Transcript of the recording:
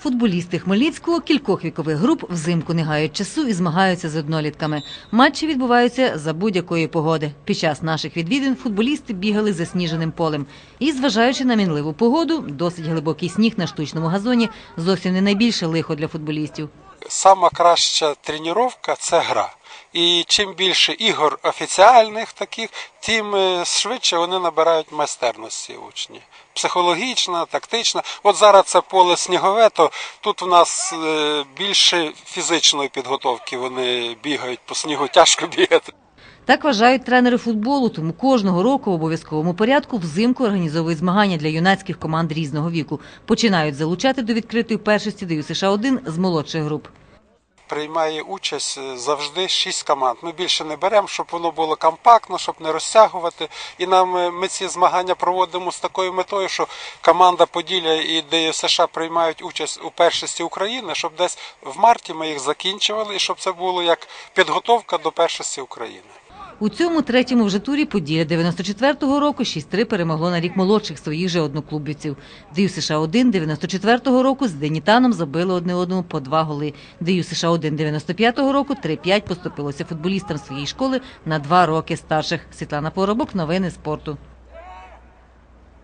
Футболісти Хмельницького кількох вікових груп взимку не гають часу і змагаються з однолітками. Матчі відбуваються за будь-якої погоди. Під час наших відвідин футболісти бігали засніженим полем. І, зважаючи на мінливу погоду, досить глибокий сніг на штучному газоні зовсім не найбільше лихо для футболістів. Сама краща тренування це гра. І чим більше ігор офіціальних таких, тим е, швидше вони набирають майстерності учні. Психологічна, тактична. От зараз це поле снігове, то тут в нас е, більше фізичної підготовки вони бігають по снігу, тяжко бігати. Так вважають тренери футболу, тому кожного року в обов'язковому порядку взимку організовують змагання для юнацьких команд різного віку. Починають залучати до відкритої першості ДЮСШ США 1 з молодших груп. Приймає участь е, завжди шість команд. Ми більше не беремо, щоб воно було компактно, щоб не розтягувати. І нам е, ми ці змагання проводимо з такою метою, що команда Поділля і ДЮСШ США приймають участь у першості України, щоб десь в марті ми їх закінчували, і щоб це було як підготовка до першості України. У цьому третьому вже турі Поділля 94-го року 6-3 перемогло на рік молодших своїх же одноклубівців. Дию США 1 94-го року з Денітаном забили одне одному по два голи. Дию США 1 95-го року 3-5 поступилося футболістам своєї школи на два роки старших. Світлана Поробок, новини спорту.